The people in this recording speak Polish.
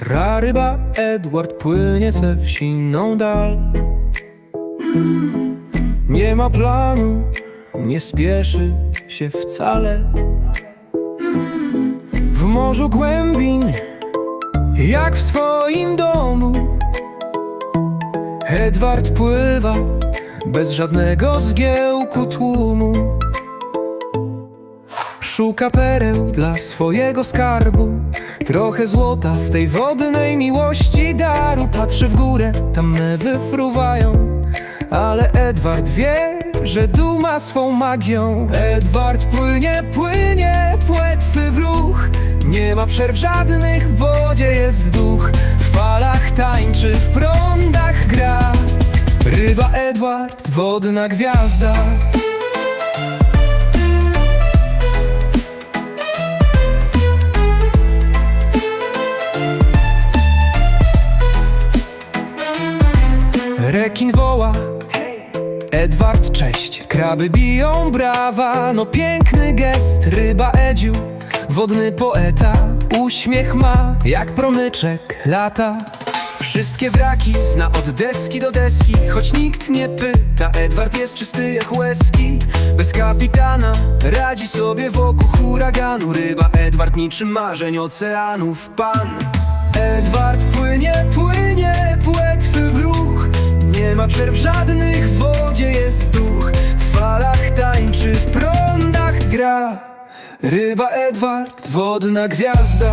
Ra ryba Edward płynie ze wsiną dal. Nie ma planu, nie spieszy się wcale. W morzu głębin, jak w swoim domu. Edward pływa bez żadnego zgiełku tłumu Szuka pereł dla swojego skarbu. Trochę złota w tej wodnej miłości daru. Patrzy w górę, tam mewy fruwają. Ale Edward wie, że duma swą magią. Edward płynie, płynie, płetwy w ruch. Nie ma przerw żadnych, w wodzie jest duch. W falach tańczy, w prądach gra. Ryba Edward, wodna gwiazda Rekin woła. Edward, cześć. Kraby biją brawa. No piękny gest Ryba Edziu. Wodny poeta Uśmiech ma Jak promyczek lata. Wszystkie wraki zna od deski do deski. Choć nikt nie pyta Edward jest czysty jak łezki Bez kapitana Radzi sobie wokół huraganu. Ryba Edward niczym marzeń oceanów. Pan Edward płynie, przerw żadnych W wodzie jest duch. W falach tańczy W prądach gra. Ryba Edward Wodna gwiazda